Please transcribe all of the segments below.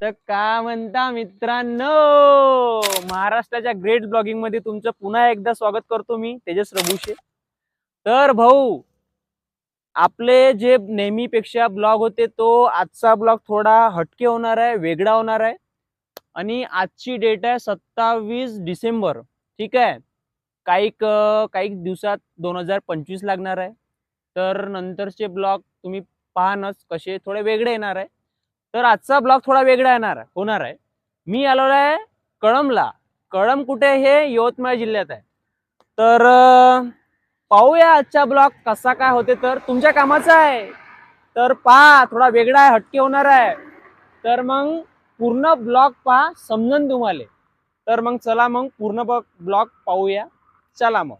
तर का म्हणता मित्रांनो महाराष्ट्राच्या ग्रेट ब्लॉगिंगमध्ये तुमचं पुन्हा एकदा स्वागत करतो मी तेजस रघुशे. तर भाऊ आपले जे नेहमीपेक्षा ब्लॉग होते तो आजचा ब्लॉग थोडा हटके होणार आहे वेगळा होणार आहे. आणि आजची डेट आहे सत्तावीस डिसेंबर ठीक आहे? काही काही दिवसात दोन हजार पंचवीस लागणार आहे. तर नंतरचे ब्लॉग तुम्ही पाहनच कसे थोडे वेगळे येणार आहे. तर आजचा ब्लॉग थोडा वेगळा येणार होणार आहे. मी आलेलो आहे कळमला कळम कुठे आहे? हे यवतमाळ जिल्ह्यात आहे. तर पाहूया आजचा ब्लॉग कसा काय होते तर. तुमच्या कामाचा आहे. तर पहा थोडा वेगळा आहे हटके होणार आहे. तर मग पूर्ण ब्लॉग पहा समजन तुम्हाला. तर मग चला मग पूर्ण ब्लॉग पाहूया. चला मग.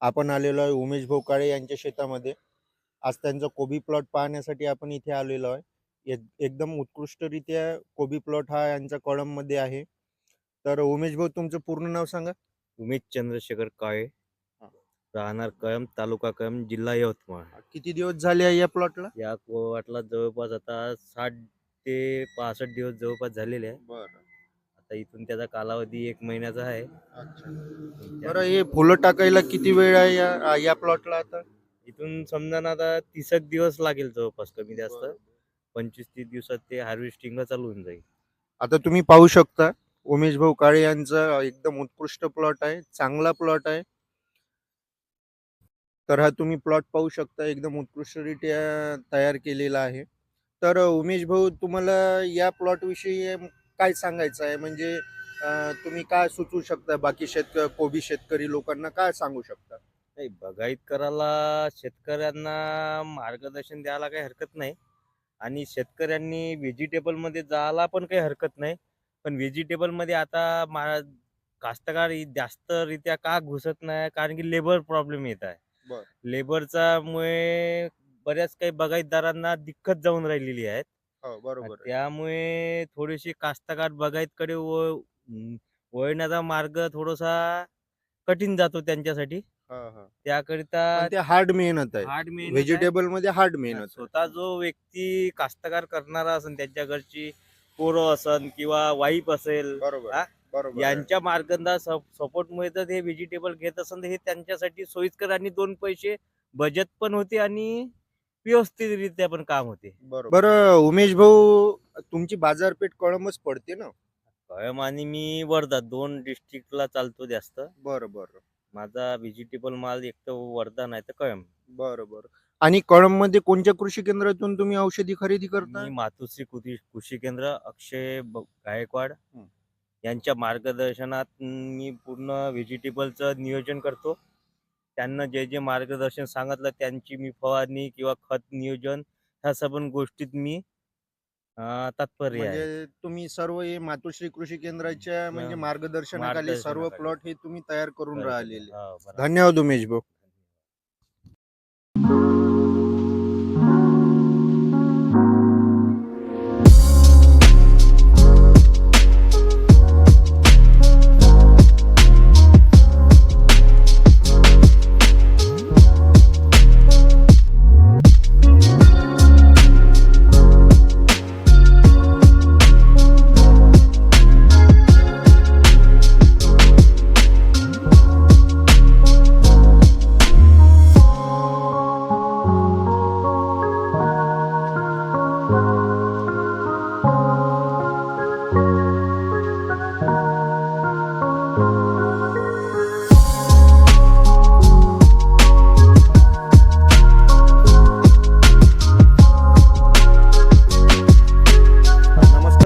आपण आलेलो आहे उमेश भोकाळे यांच्या शेतामध्ये. आज त्यांचा कोबी प्लॉट पाहण्यासाठी आपण इथे आलेलो आहे. एक- एकदम उत्कृष्टरित्या कोबी प्लॉट हा यांच्या कॉलममध्ये आहे. तर उमेश भाऊ तुमचं पूर्ण नाव सांगा. उमेश चंद्रशेखर काळे. राहणार कळम तालुका कळम जिल्हा यवतमाळ. किती दिवस झाले आहे या प्लॉटला? या वाटला जवळपास आता साठ ते पासष्ट दिवस जवळपास झालेले आहे. बरं. आता इथून त्याचा कालावधी एक महिन्याचा आहे. बरं हे फुलं टाकायला किती वेळ आहे या या प्लॉटला आता? इथून समजा ना आता तीस एक दिवस लागेल जवळपास कमी जास्त. पंचवीस तीस दिवसात ते हार्वेस्टिंग चालू होऊन जाईल. आता तुम्ही पाहू शकता उमेश भाऊ काळे यांचा एकदम उत्कृष्ट प्लॉट आहे चांगला प्लॉट आहे. तर हा तुम्ही प्लॉट पाहू शकता एकदम उत्कृष्टरित्या तयार केलेला आहे. तर उमेश भाऊ तुम्हाला या प्लॉट विषयी काय सांगायचं आहे? म्हणजे तुम्ही काय सुचवू शकता? बाकी शेतक कोबी शेतकरी लोकांना काय सांगू शकता? नाही बगायत करायला शेतकऱ्यांना मार्गदर्शन द्यायला काही हरकत नाही. आणि शेतकऱ्यांनी व्हेजिटेबलमध्ये जायला पण काही हरकत नाही. पण व्हेजिटेबलमध्ये आता मा कास्तकार इ- जास्त रित्या का घुसत नाही? कारण की लेबर प्रॉब्लेम येत आहे. बर. लेबरचा मुळे बऱ्याच काही बगायतदारांना दिक्कत जाऊन राहिलेली आहेत. हो बरोबर आहे. त्यामुळे थोडेसे कास्तकार बगायतकडे व वळण्याचा मार्ग थोडासा कठीण जातो त्यांच्यासाठी हा, हा. त्याकरिता पण ते हार्ड मेहनत आहे हार्ड मेहनत आहे. व्हेजिटेबलमध्ये हार्ड मेहनत आहे. स्वतः जो व्यक्ती कास्तकार करणारा असेल त्यांच्या घरची पोरं असन किंवा वाईफ असेल बरोबर हा? बरोबर आहे. यांच्या मार्गदा सपोर्टमुळे जर हे व्हेजिटेबल घेत असेल तर हे त्यांच्यासाठी सोयीस्कर आणि दोन पैसे बचत पण होते आणि व्यवस्थितरित्या पण काम होते. बरोबर. बरं उमेश भाऊ तुमची बाजारपेठ कळमच पडते ना? कळम आणि मी वर्धा दोन डिस्ट्रिक्टला चालतो जास्त. बरं बरं. माझा व्हेजिटेबल माल एक तर वर्धा नाही तर कळम. बरं बरं. आणि कळममध्ये कोणत्या कृषी केंद्रातून तुम्ही औषधी खरेदी करता? मी मातोश्री कृषी कृषी केंद्र अक्षय ब- गायकवाड. हं. यांच्या मार्गदर्शनात मी पूर्ण व्हेजिटेबलचं नियोजन करतो. त्यांना जे जे मार्गदर्शन सांगितलं त्यांची मी फवारणी किंवा खत नियोजन ह्या सर्व गोष्टीत मी अं, तत्पर आहे म्हणजे तुम्ही सर्व हे मातोश्री कृषी केंद्राच्या म्हणजे. मार्गदर्शनाखाली सर्व मार्गदर्शनाखाली. प्लॉट हे तुम्ही तयार करून राहिलेले हो, बरोबर. धन्यवाद उमेश भाऊ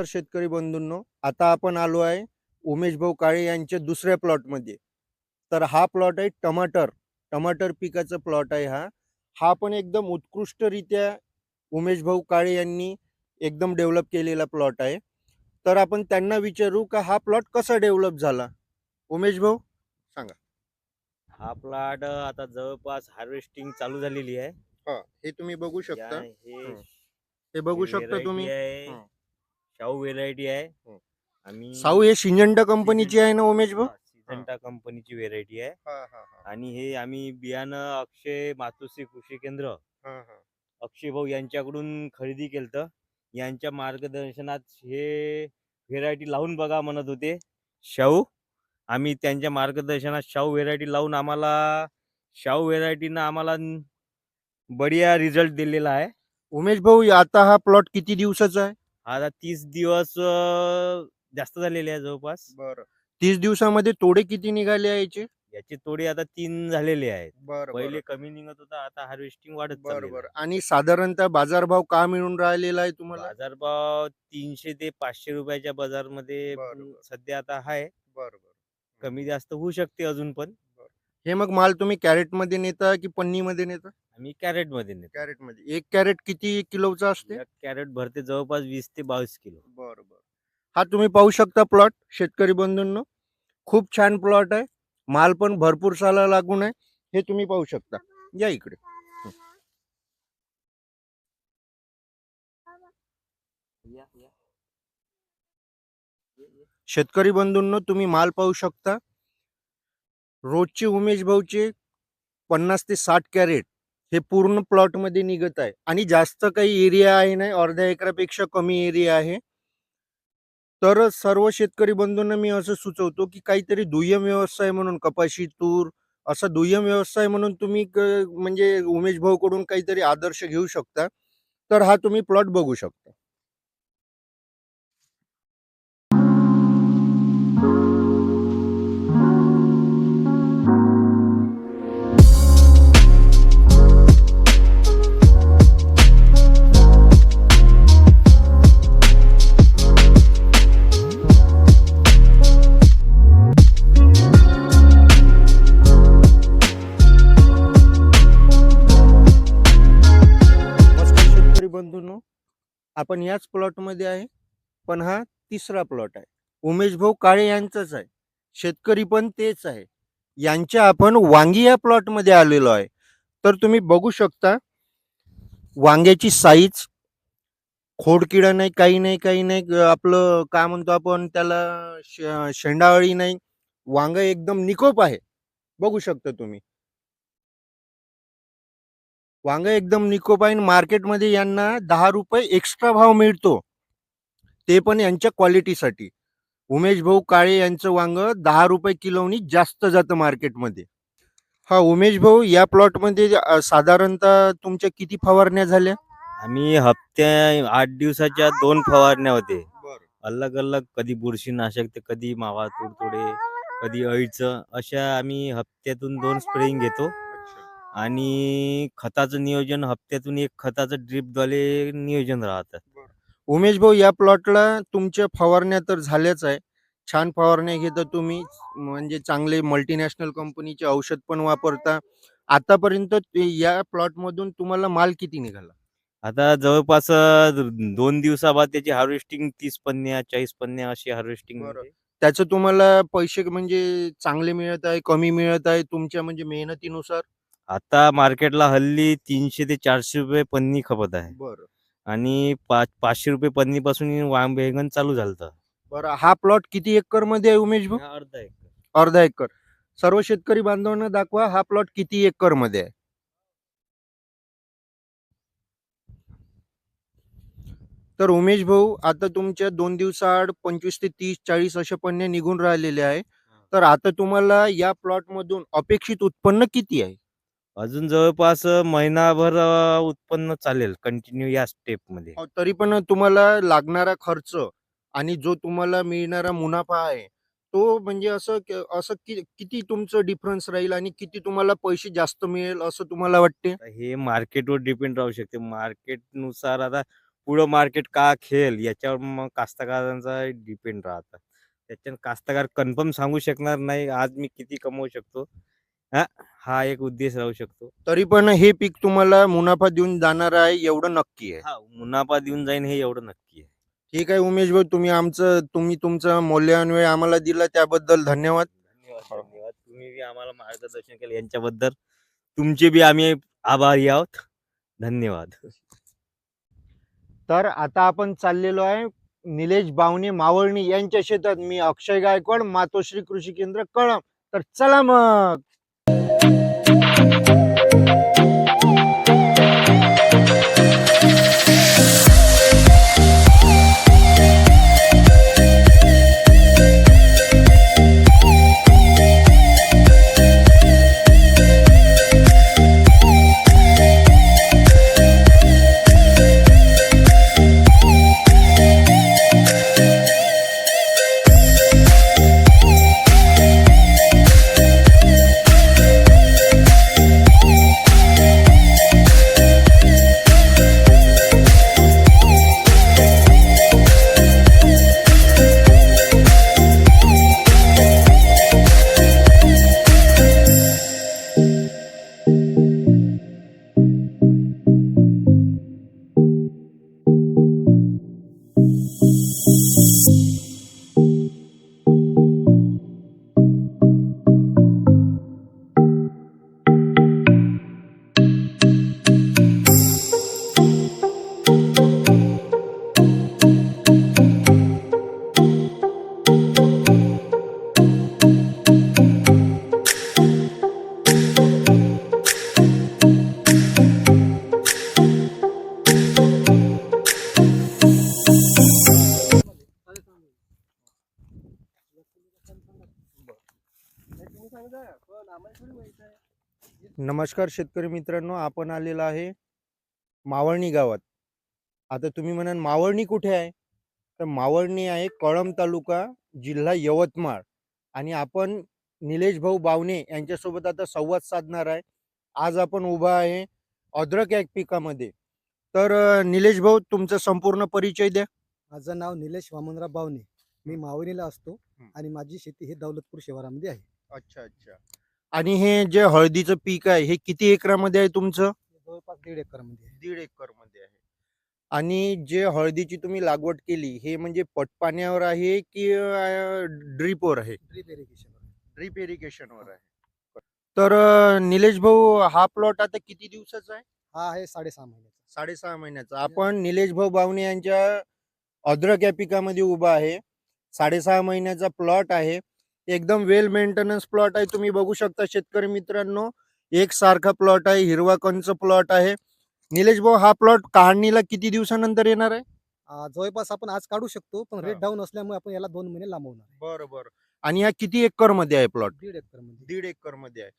शेतकरी बंधूंनो आता आपण आलो आहे उमेश भाऊ काळे यांच्या दुसऱ्या प्लॉटमध्ये तर हा प्लॉट आहे टमाटर. टमाटर पिकाचा प्लॉट आहे हा. हा पण एकदम उत्कृष्टरित्या उमेश भाऊ काळे यांनी एकदम डेव्हलप केलेला प्लॉट आहे. तर आपण त्यांना विचारू का हा प्लॉट कसा डेव्हलप झाला? उमेश भाऊ हा प्लॉट आता जवळपास हार्वेस्टिंग चालू झालेली आहे. हा हे तुम्ही बघू शकता. या- हे. बघू शकता variety तुम्ही. आहे, हं. शाहू व्हेरायटी आहे. हं. आणि साऊ हे सिंजंटा कंपनीची आहे ना उमेश भाऊ? हा, सिजंटा कंपनीची व्हेरायटी आहे. आणि हे आम्ही बियाणं अक्षय मातोश्री कृषी केंद्र अक्षय भाऊ यांच्याकडून खरेदी केलं यांच्या मार्गदर्शनात हे व्हेरायटी लावून बघा म्हणत होते. शाहू आम्ही त्यांच्या मार्गदर्शनात शाहू व्हेरायटी लावून आम्हाला शाहू व्हेरायटीनं आम्हाला बढिया रिझल्ट दिलेला आहे. उमेश भाऊ आता हा प्लॉट किती दिवसाचा आहे? आता तीस दिवस जास्त झालेले आहे जवळपास. बरं. तीस दिवसामध्ये तोडे किती निघाले याचे याचे तोडे आता तीन झालेले आहेत. बरं पहिले कमी निघत होता आता हार्वेस्टिंग वाढत बरं चाललेलं बरं आहे. आणि साधारणतः बाजारभाव का मिळून राहिलेला आहे तुम्हाला? बाजारभाव तीनशे ते पाचशे रुपयाच्या बाजारमध्ये पण बरं. सध्या आता आहे. बरं बरं कमी जास्त होऊ शकते अजून पण. हे मग माल तुम्ही कॅरेटमध्ये नेता की पन्नी मध्ये नेता? आम्ही कॅरेटमध्ये नेतो. कॅरेटमध्ये एक कॅरेट किती किलोचा असते? एक कॅरेट भरते जवळपास वीस ते बावीस किलो. बरं बरं हा तुम्ही पाहू शकता प्लॉट शेतकरी बंधूंनो. खूप छान प्लॉट आहे. माल पण भरपूर साला लागून आहे हे तुम्ही पाहू शकता. या इकडे. शेतकरी बंधूंनो तुम्ही माल पाहू शकता. रोजचे उमेश भाऊचे पन्नास ते साठ कॅरेट हे पूर्ण प्लॉटमध्ये निघत आहे. आणि जास्त काही एरिया आहे नाही अर्ध्या एकरापेक्षा कमी एरिया आहे. तर सर्व शेतकरी बंधूंना मी असं सुचवतो की काहीतरी दुय्यम व्यवसाय म्हणून कपाशी तूर असा दुय्यम व्यवसाय म्हणून तुम्ही म्हणजे उमेश भाऊकडून काहीतरी आदर्श घेऊ शकता. तर हा तुम्ही प्लॉट बघू शकता. बंधूंनो आपण याच प्लॉटमध्ये आहे पण हा तिसरा प्लॉट आहे. उमेश भाऊ काळे यांचाच आहे. शेतकरी पण तेच आहे. यांच्या आपण वांगी या प्लॉटमध्ये आलेलो आहे. तर तुम्ही बघू शकता वांग्याची साईज खोडकिडा नाही काही नाही काही नाही आपलं काय म्हणतो आपण त्याला शेंडावळी शेंडाळी नाही. वांग एकदम निकोप आहे. बघू शकता तुम्ही. वांग एकदम निकोप आहे मार्केटमध्ये यांना दहा रुपये एक्स्ट्रा भाव मिळतो. ते पण यांच्या क्वालिटीसाठी उमेश भाऊ काळे यांचं वांग दहा रुपये किलोनी जास्त जातं मार्केटमध्ये. हा उमेश भाऊ या प्लॉटमध्ये साधारणतः तुमच्या किती फवारण्या झाल्या? आम्ही हप्त्या आठ दिवसाच्या दोन फवारण्या होते. अलग अलग कधी बुरशीनाशक ते कधी मावा तुडतुडे कधी अळीचं अशा आम्ही हप्त्यातून दोन स्प्रेइंग घेतो. आणि खताचं नियोजन हप्त्यातून एक खताचं ड्रिपद्वारे नियोजन राहतं. उमेश भाऊ या प्लॉटला तुमच्या फवारण्या तर झाल्याच आहे. छान फवारण्या घेता तुम्ही. म्हणजे चांगले मल्टीनॅशनल कंपनीचे औषध पण वापरता. आतापर्यंत या प्लॉट मधून तुम्हाला माल किती निघाला? आता जवळपास दोन दिवसाबाद त्याची हार्वेस्टिंग तीस पन्न्या चाळीस पन्न्या अशी हार्वेस्टिंग. त्याचं तुम्हाला पैसे म्हणजे चांगले मिळत आहे कमी मिळत आहे तुमच्या म्हणजे मेहनतीनुसार? आता मार्केटला हल्ली तीनशे ते चारशे रुपये पन्नी खपत आहे. बरं. आणि पाच पाचशे रुपये पन्नी पासून वांग बेगन चालू झालं बरं हा प्लॉट किती एकरमध्ये आहे उमेश भाऊ? अर्धा एक अर्धा एकर. सर्व शेतकरी बांधवांना दाखवा हा प्लॉट किती एकरमध्ये आहे. तर उमेश भाऊ आता तुमच्या दोन दिवसाआड पंचवीस ते तीस चाळीस अशा पन्न्या निघून राहिलेल्या आहे. तर आता तुम्हाला या प्लॉट मधून अपेक्षित उत्पन्न किती आहे? अजून जवळपास महिनाभर अं, उत्पन्न चालेल कंटिन्यू या स्टेपमध्ये. अहो, तरी पण तुम्हाला लागणारा खर्च आणि जो तुम्हाला मिळणारा मुनाफा आहे तो म्हणजे असं क- असं कि- किती तुमचं डिफरन्स राहील आणि किती तुम्हाला पैसे जास्त मिळेल असं तुम्हाला वाटते? आता हे मार्केटवर डिपेंड राहू शकते. मार्केटनुसार आता पुढं मार्केट का खेळ याच्यावर मग कास्तकारांचा डिपेंड राहतं. त्याच्यानं कास्तकार कन्फर्म सांगू शकणार नाही आज मी किती कमवू शकतो. हा? हा एक उद्देश राहू शकतो. तरी पण हे पीक तुम्हाला मुनाफा देऊन जाणार आहे एवढं नक्की आहे. हा मुनाफा देऊन जाईन हे एवढं नक्की आहे. ठीक आहे उमेश भाऊ तुम्ही आमचं तुम्ही तुमचा मौल्यवान वेळ आम्हाला दिला त्याबद्दल धन्यवाद. धन्यवाद धन्यवाद. तुम्ही बी आम्हाला मार्गदर्शन केलं यांच्याबद्दल. तुमचे बी आम्ही आभारी आहोत. धन्यवाद. तर आता आपण चाललेलो आहे निलेश बावणे मावळणी यांच्या शेतात. मी अक्षय गायकवाड मातोश्री कृषी केंद्र कळम तर चला मग. Thank you. नमस्कार शेतकरी मित्रांनो आपण आलेलो आहे मावळणी गावात. आता तुम्ही म्हणाल मावळणी कुठे आहे? तर मावळणी आहे कळंब तालुका जिल्हा यवतमाळ. आणि आपण निलेश भाऊ बावणे यांच्यासोबत आता संवाद साधणार आहे. आज आपण उभा आहे अद्रक या पिकामध्ये. तर निलेश भाऊ तुमचा संपूर्ण परिचय द्या. माझं नाव निलेश वामनराव बावणे मी मावळीला असतो आणि माझी शेती ही दौलतपूर शिवारामध्ये आहे. अच्छा अच्छा. आणि हे जे हळदीचं पीक आहे हे किती एकरामध्ये आहे तुमचं? जवळपास दीड एकरमध्ये दीड एकरमध्ये आहे. आणि जे हळदीची तुम्ही लागवड केली हे म्हणजे पटपाण्यावर आहे की ड्रीपवर आहे? ड्रीप इरिगेशन ड्रीप इरिगेशनवर आहे. तर निलेश भाऊ हा प्लॉट आता किती दिवसाचा आहे? हा आहे साडेसहा महिन्याचा. साडेसहा महिन्याचा. आपण निलेश भाऊ बावणे यांच्या अद्रक या पिकामध्ये उभा आहे. साडेसहा महिन्याचा प्लॉट आहे. एकदम वेल मेंटेनन्स प्लॉट आहे. तुम्ही बघू शकता शेतकरी मित्रांनो एक सारखा प्लॉट आहे. हिरवा कंच प्लॉट आहे. निलेश भाऊ हा प्लॉट काढणीला किती दिवसानंतर येणार आहे? जवळपास आपण आज काढू शकतो पण हा. रेट डाऊन असल्यामुळे आपण याला दोन महिने लांबवणार आहे. बरं बरं. आणि हा किती एकरमध्ये आहे प्लॉट दीड एकरमध्ये. दीड एकरमध्ये आहे.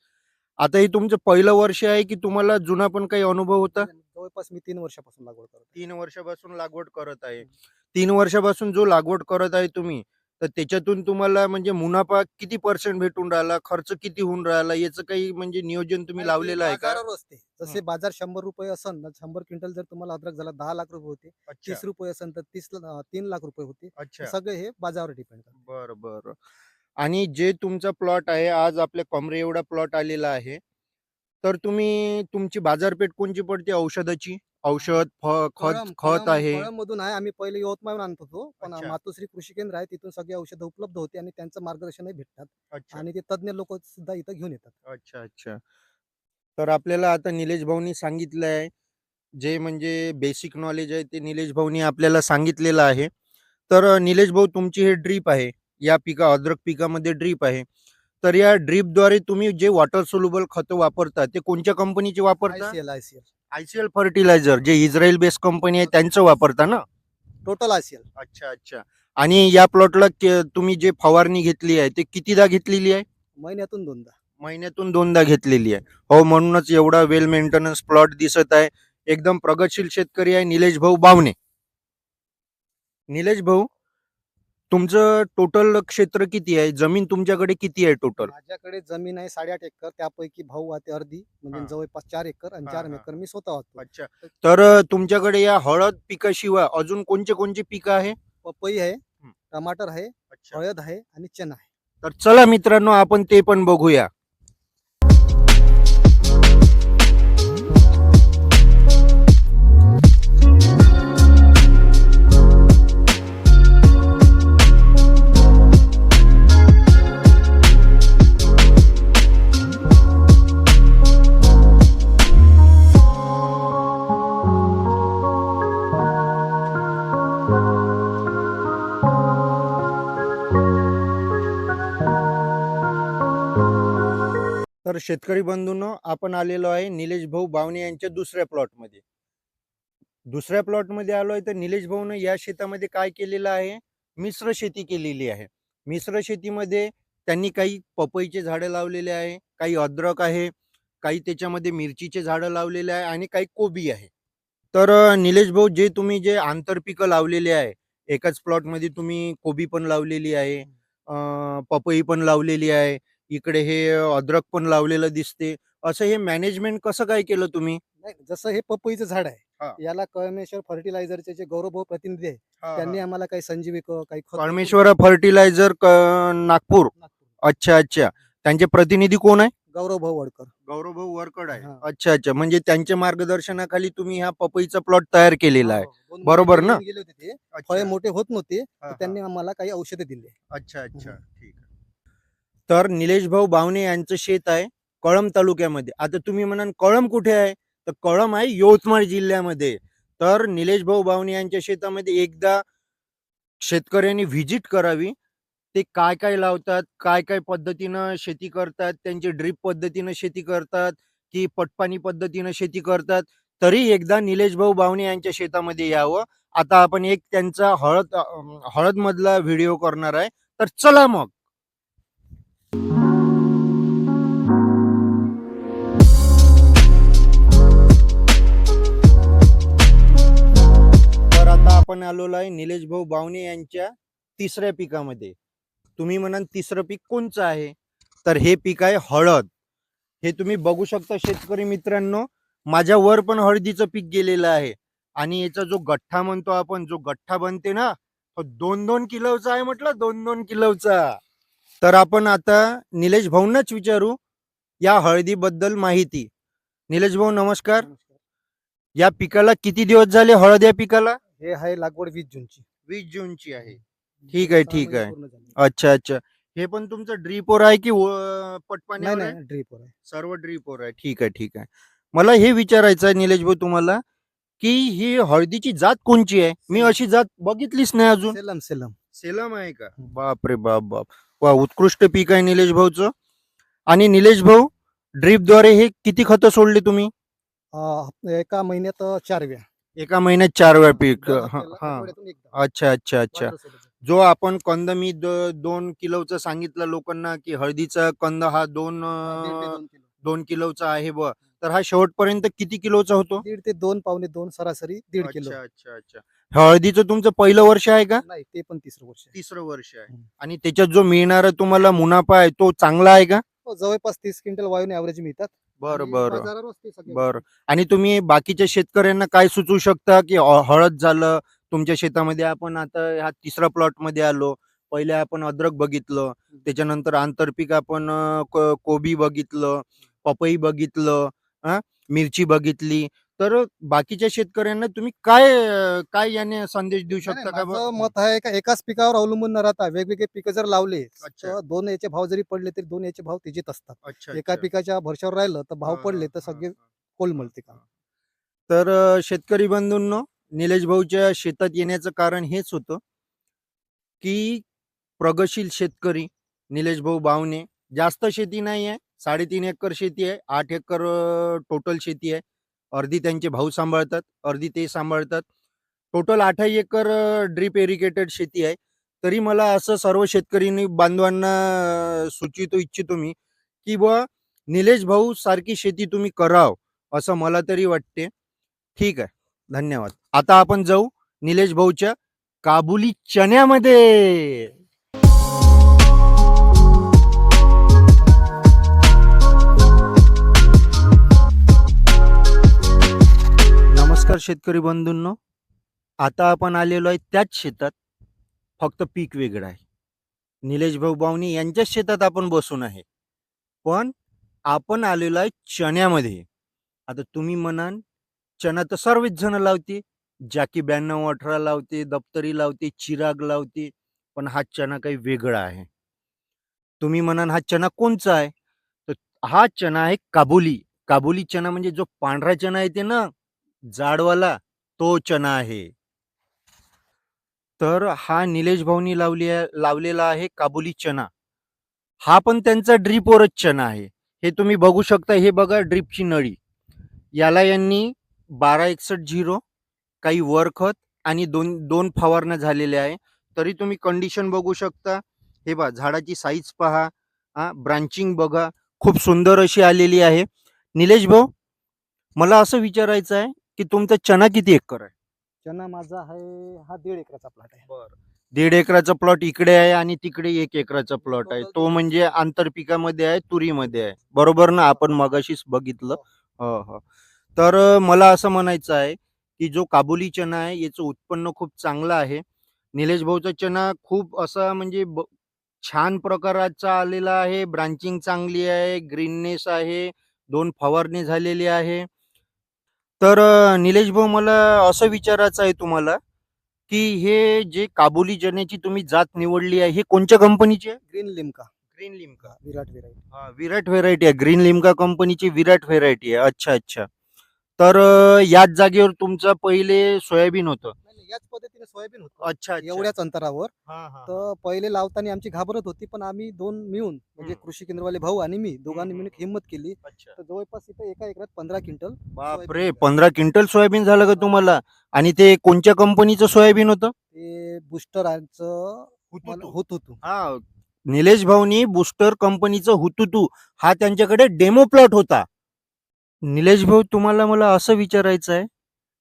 आता हे तुमचं पहिलं वर्ष आहे की तुम्हाला जुना पण काही अनुभव होता? जवळपास मी तीन वर्षापासून लागवड करतो तीन वर्षापासून लागवड करत आहे. तीन वर्षापासून जो लागवड करत आहे तुम्ही तर त्याच्यातून तुम्हाला म्हणजे मुनाफा किती पर्सेंट भेटून राहिला? खर्च किती होऊन राहिला? याचं काही म्हणजे नियोजन तुम्ही लावलेलं आहे का? बाजारावर असते. जसे बाजार शंभर रुपये असन ना शंभर क्विंटल जर तुम्हाला अद्रक झाला दहा लाख रुपये होते. अच्छा. तीस रुपये असन तर तीस ला- तीन लाख रुपये होते. अच्छा. सगळे हे बाजारावर डिपेंड करते बर बर. आणि जे तुमचा प्लॉट आहे आज आपल्या कमरे एवढा प्लॉट आलेला आहे. तर तुम्ही तुमची बाजारपेठ कोणची पडते औषधाची? औषध फ- खत खत आहे. मधून आहे. आम्ही पहिले यवतमाळ आणत होतो पण अच्छा. मातोश्री कृषी केंद्र आहे. तिथून सगळी औषधं उपलब्ध होते आणि त्यांचं मार्गदर्शनही भेटतात. अच्छा. आणि ते तज्ज्ञ लोक सुद्धा इथं घेऊन येतात. अच्छा अच्छा. तर आपल्याला आता निलेश भाऊनी सांगितलं आहे. जे म्हणजे बेसिक नॉलेज आहे ते निलेश भाऊनी आपल्याला सांगितलेलं आहे. तर अ, निलेश भाऊ तुमची हे ड्रीप आहे. या पिका अद्रक पिकामध्ये ड्रीप आहे. तर या ड्रीपद्वारे तुम्ही जे वॉटर सोल्युबल खतं वापरता ते कोणत्या कंपनीचे वापरता? आयसीएल आयसीएल आयसीएल फर्टिलायझर जे इस्रायल बेस्ड कंपनी आहे त्यांचं वापरता ना? टोटल आयसीएल अच्छा अच्छा. आणि या प्लॉटला तुम्ही जे फवारणी घेतली आहे ते कितीदा घेतलेली आहे? महिन्यातून दोनदा. महिन्यातून दोनदा घेतलेली आहे. हो म्हणूनच एवढा वेल मेंटेनन्स प्लॉट दिसत आहे. एकदम प्रगतशील शेतकरी आहे निलेश भाऊ बावणे निलेश भाऊ? तुमचं टोटल क्षेत्र किती आहे? जमीन तुमच्याकडे किती आहे टोटल माझ्याकडे जमीन आहे साडेआठ एकर त्यापैकी भाऊ आहे ते अर्धी हा. म्हणजे जवळपास चार एकर आणि हा, चार हा. एकर मी स्वतः होतो अच्छा. तर तुमच्याकडे या हळद पिकाशिवाय अजून कोणते कोणते पिकं आहे? पपई आहे टमाटर आहे हळद आहे आणि चना आहे. तर चला मित्रांनो आपण ते पण बघूया. शेतकरी बंधूंनो आपण आलेलो आहे निलेश भाऊ बावणे यांच्या दुसऱ्या प्लॉटमध्ये. दुसऱ्या प्लॉटमध्ये आलो आहे तर निलेश भाऊनं या शेतामध्ये काय केलेलं आहे? मिश्र शेती केलेली आहे. मिश्र शेतीमध्ये त्यांनी काही पपईचे झाडं लावलेले आहे काही अद्रक आहे काही त्याच्यामध्ये मिरचीचे झाडं लावलेले आहे आणि काही कोबी आहे. तर निलेश भाऊ जे तुम्ही जे आंतरपिकं लावलेले आहे एकाच प्लॉटमध्ये तुम्ही कोबी पण लावलेली आहे पपई पण लावलेली आहे इकडे हे अद्रक पण लावलेलं दिसते असं हे मॅनेजमेंट कसं काय केलं तुम्ही नाही जसं हे पपईचं झाड हा. आहे याला कळमेश्वर फर्टिलायझरचे जे गौरव भाऊ प्रतिनिधी आहे त्यांनी आम्हाला काही संजीविक काही खत- परमेश्वर फर्टिलायझर नागपूर. अच्छा अच्छा त्यांचे प्रतिनिधी कोण आहे गौरव भाऊ वडकर गौरव भाऊ वरकड आहे हा. अच्छा अच्छा म्हणजे त्यांच्या मार्गदर्शनाखाली तुम्ही हा पपईचा प्लॉट तयार केलेला आहे हो, हो. दोन बरोबर महिने ना? घेऊन गेले होते ते फळे अच्छा मोठे होत नव्हते तर हा. त्यांनी आम्हाला काही औषधे दिली अच्छा अच्छा. ठीक तर निलेश भाऊ बावणे यांचं शेत आहे कळम तालुक्यामध्ये. आता तुम्ही म्हणाल कळम कुठे आहे? तर कळंब आहे यवतमाळ जिल्ह्यामध्ये. तर निलेश भाऊ बावणे यांच्या शेतामध्ये एकदा शेतकऱ्यांनी व्हिजिट करावी. ते काय काय लावतात काय काय पद्धतीनं शेती करतात त्यांची ड्रीप पद्धतीनं शेती करतात की पटपाणी पद्धतीनं शेती करतात तरी एकदा निलेश भाऊ बावणे यांच्या शेतामध्ये यावं. आता आपण एक त्यांचा हळद हळदमधला हळद मधला व्हिडिओ करणार आहे. तर चला मग. आपण आलेलो आहे निलेश भाऊ बावणे यांच्या तिसऱ्या पिकामध्ये. तुम्ही म्हणाल तिसरं पीक कोणचं आहे? तर हे पीक आहे हळद. हे तुम्ही बघू शकता शेतकरी मित्रांनो माझ्या वर पण हळदीचं पीक गेलेलं आहे. आणि याचा जो गठ्ठा म्हणतो आपण जो गठ्ठा बनते ना तो दोन दोन किलोचा आहे म्हटलं दोन दोन किलोचा. तर आपण आता निलेश भाऊंनाच विचारू या हळदीबद्दल माहिती. निलेश भाऊ नमस्कार. या पिकाला किती दिवस झाले हळद या पिकाला? हे आहे लागवड वीस जूनची. वीस जूनची आहे. ठीक आहे, ठीक आहे. पूर्ण झाले. अच्छा अच्छा. हे पण तुमचं ड्रीपवर आहे की पटपाण्यावर नाही ड्रीपवर आहे? सर्व ड्रीपवर आहे. ठीक आहे ठीक आहे. मला हे विचारायचं आहे निलेश भाऊ तुम्हाला की ही हळदीची जात कोणची आहे? मी अशी जात बघितलीच नाही अजून. सेलम सेलम. सेलम आहे का. बाप रे बाप बाप. वा उत्कृष्ट पीक आहे निलेश भाऊचं. आणि निलेश भाऊ ड्रीपद्वारे हे किती खतं सोडले तुम्ही? अं, एका महिन्यात चार वेळा. एका महिन्यात चार वेळा पीक हा हा. अच्छा अच्छा अच्छा. जो आपण कंद मी द- दोन किलोचा सांगितलं लोकांना की हळदीचा कंद हा दोन अं, दोन किलो. दोन किलोचा आहे ब तर हा शेवटपर्यंत किती किलोचा होतो दीड ते दोन पावणे दोन सरासरी दीड किलो अच्छा अच्छा अच्छा हळदीचं तुमचं पहिलं वर्ष आहे का नाही ते पण तिसरं वर्ष आहे. तिसरं वर्ष आहे हम्म. आणि त्याच्यात जो मिळणारा तुम्हाला मुनाफा आहे तो चांगला आहे का हो, जवळपास तीस क्विंटल वायूने ऍव्हरेज मिळतात बरं बरं. सगळे बरं. आणि तुम्ही बाकीच्या शेतकऱ्यांना काय सुचवू शकता की ह- हळद झालं तुमच्या शेतामध्ये आपण आता हा तिसरा प्लॉटमध्ये आलो पहिले आपण अद्रक बघितलं त्याच्यानंतर आंतरपीक आपण अं, को- कोबी बघितलं पपई बघितलं हा मिरची बघितली तर बाकीच्या शेतकऱ्यांना तुम्ही काय काय याने संदेश देऊ शकता का माझं? मत आहे का एकाच पिकावर अवलंबून न राहता वेगवेगळे पिकं जर लावले अच्छा. तर दोन याचे भाव जरी पडले तरी दोन याचे भाव तेजीत असतात अच्छा एका अच्छा. पिकाच्या भरशावर राहिलं तर भाव हा, पडले तर हा, सगळे हा. कोलमलते का तर अ, शेतकरी बंधूंनो निलेश भाऊच्या शेतात येण्याचं कारण हेच होतं की प्रगतशील शेतकरी निलेश भाऊ बावणे जास्त शेती नाही आहे साडेतीन एकर शेती आहे आठ एकर टोटल शेती आहे अर्धी त्यांचे भाऊ सांभाळतात अर्धी ते सांभाळतात. टोटल आठही एकर ड्रीप एरिकेटेड शेती आहे. तरी मला असं सर्व शेतकरी बांधवांना सुचितो इच्छितो मी की बुवा निलेश भाऊ सारखी शेती तुम्ही कराव असं मला तरी वाटते. ठीक आहे. धन्यवाद. आता आपण जाऊ निलेश भाऊच्या काबुली चण्यामध्ये. नमस्कार शेतकरी बंधूंनो आता आपण आलेलो आहे त्याच शेतात. फक्त पीक वेगळं आहे. निलेश भाऊ बावनी यांच्याच शेतात आपण बसून आहे. पण आपण आलेलो आहे चण्यामध्ये. आता तुम्ही म्हणाल चणा तर सर्वच जण लावते. जाकी ब्याण्णव अठरा लावते दप्तरी लावते चिराग लावते पण हा चणा काही वेगळा आहे. तुम्ही म्हणाल हा चणा कोणचा आहे? तर हा चणा आहे काबुली. काबुली चणा म्हणजे जो पांढरा चणा येते ना जाडवाला तो चना आहे. तर हा निलेश भाऊनी लावली लावलेला आहे काबुली चना हा पण त्यांचा ड्रीपवरच चना आहे. हे तुम्ही बघू शकता हे बघा ड्रीपची नळी. याला यांनी बारा एकसष्ट झिरो काही वर खत आणि दोन दोन फवारण्या झालेल्या आहे. तरी तुम्ही कंडिशन बघू शकता. हे बा झाडाची साईज पहा हा ब्रांचिंग बघा. खूप सुंदर अशी आलेली आहे. निलेश भाऊ मला असं विचारायचं आहे की तुमचा चना किती एकर आहे? चना माझा आहे हा दीड एकराचा प्लॉट आहे. दीड एकराचा प्लॉट इकडे आहे आणि तिकडे एक एकराचा प्लॉट आहे. तो म्हणजे आंतरपिकामध्ये आहे तुरीमध्ये आहे. बरोबर ना? आपण मगाशीच बघितलं. हो. हो तर अं, मला असं म्हणायचं आहे की जो काबुली चना आहे याचं उत्पन्न खूप चांगलं आहे. निलेश भाऊचा चना खूप असा म्हणजे छान प्रकाराचा आलेला आहे. ब्रांचिंग चांगली आहे ग्रीननेस आहे दोन फवारणी झालेली आहे. तर निलेश भाऊ मला असं विचारायचं आहे तुम्हाला की हे जे काबुली चण्याची तुम्ही जात निवडली आहे हे कोणत्या कंपनीची आहे? ग्रीन लिमका. ग्रीन लिमका. विराट विराट हा विराट व्हेरायटी आहे. ग्रीन लिमका कंपनीची विराट व्हेरायटी आहे. अच्छा अच्छा. तर याच जागेवर तुमचं पहिले सोयाबीन होतं. याच पद्धतीने सोयाबीन होतं. अच्छा अच्छा. एवढ्याच अंतरावर. हा, हा, हा. तर पहिले लावताना आमची घाबरत होती पण आम्ही दोन मिळून म्हणजे हम्म. कृषी केंद्रवाले भाऊ आणि मी दोघांनी मिळून एक हिंमत केली. अच्छा. तर जवळपास इथं एका एकरात पंधरा क्विंटल बापरे पंधरा क्विंटल सोयाबीन झालं का तुम्हाला? आणि ते कोणत्या कंपनीचं सोयाबीन होतं? ते बुस्टरांचं मला होत होतं हा निलेश भाऊनी बुस्टर कंपनीचं हुतुतू हा त्यांच्याकडे डेमो प्लॉट होता. निलेश भाऊ तुम्हाला मला असं विचारायचं आहे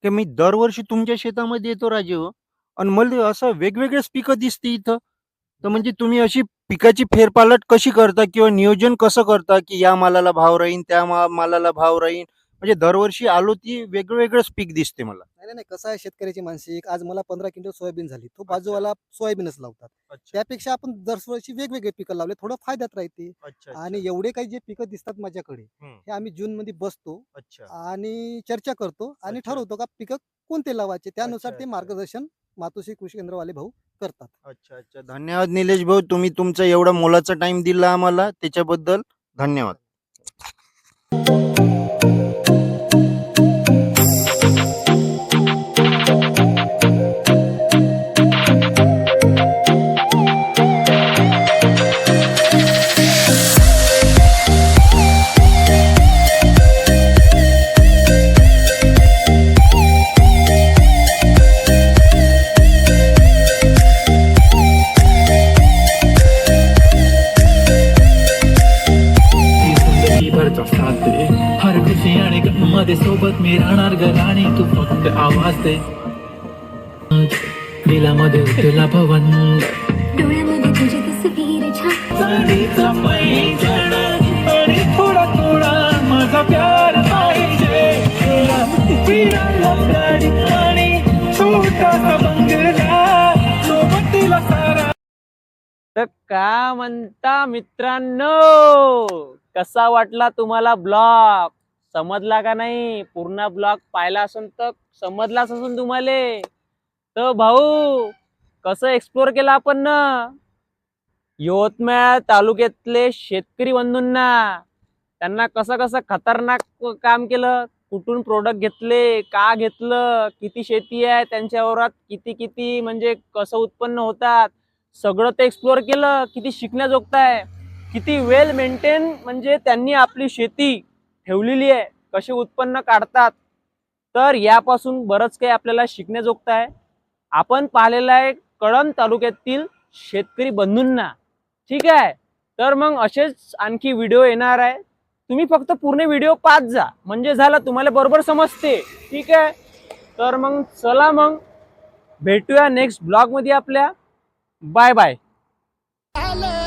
की मी दरवर्षी तुमच्या शेतामध्ये येतो राजे हो. आणि मला असं वेगवेगळेच पिकं दिसते इथं. तर म्हणजे तुम्ही अशी पिकाची फेरपालट कशी करता किंवा नियोजन कसं करता की या मालाला भाव राहीन त्या मालाला भाव राहीन? म्हणजे दरवर्षी आलो ती वेगवेगळंच पीक दिसते मला. नाही नाही कसं आहे शेतकऱ्याची मानसिक? आज मला पंधरा क्विंटल सोयाबीन झाली. तो बाजूवाला सोयाबीनच लावतात. त्यापेक्षा आपण दरवर्षी वेगवेगळे पिकं लावले थोडं फायद्यात राहते. आणि एवढे काही जे पिकं दिसतात माझ्याकडे हम्म. हे आम्ही जून मध्ये बसतो अच्छा. आणि चर्चा करतो आणि अच्छा. ठरवतो का पिकं कोणते लावायचे? त्यानुसार ते अच्छा. मार्गदर्शन मातोश्री कृषी केंद्रवाले भाऊ करतात. अच्छा अच्छा. धन्यवाद निलेश भाऊ. तुम्ही तुमचा एवढा मोलाचा टाइम दिला आम्हाला. त्याच्याबद्दल धन्यवाद. मी राहणार ग राणी तू फक्त आवाज दे. दिलामध्ये तुला भवन. डोळ्यामध्ये तुझी तस्वीर छाप चांदीचा पैंजण आणि थोडा थोडा माझा प्यार पाहिजे. तुला फिरायला गाडी आणि छोटासा बंगला. सोबतीला सारा तर का म्हणता मित्रांनो? कसा वाटला तुम्हाला ब्लॉग? समजला का नाही? पूर्ण ब्लॉग पाहिला असून तर समजलाच असून तुम्हाला. तर भाऊ कसं एक्सप्लोर केलं आपण ना? यवतमाळ तालुक्यातले शेतकरी बंधूंना त्यांना कसं कसं खतरनाक काम केलं? कुठून प्रोडक्ट घेतले? का घेतलं? किती शेती आहे? त्यांच्या वावरात किती किती म्हणजे कसं उत्पन्न होतात? सगळं ते एक्सप्लोअर केलं. किती शिकण्याजोगत आहे किती वेल मेंटेन म्हणजे त्यांनी आपली शेती ठेवलेली आहे कसे उत्पन्न काढतात तर यापासून बरंच काही आपल्याला शिकण्याजोगत आहे. आपण पाहिलेलं आहे कळण तालुक्यातील शेतकरी बंधूंना. ठीक आहे? तर मग असेच आणखी व्हिडिओ येणार आहे. तुम्ही फक्त पूर्ण व्हिडिओ पाच जा. म्हणजे झालं तुम्हाला बरोबर समजते. ठीक आहे? तर मग चला मग. भेटूया नेक्स्ट ब्लॉगमध्ये आपल्या. बाय बाय आलं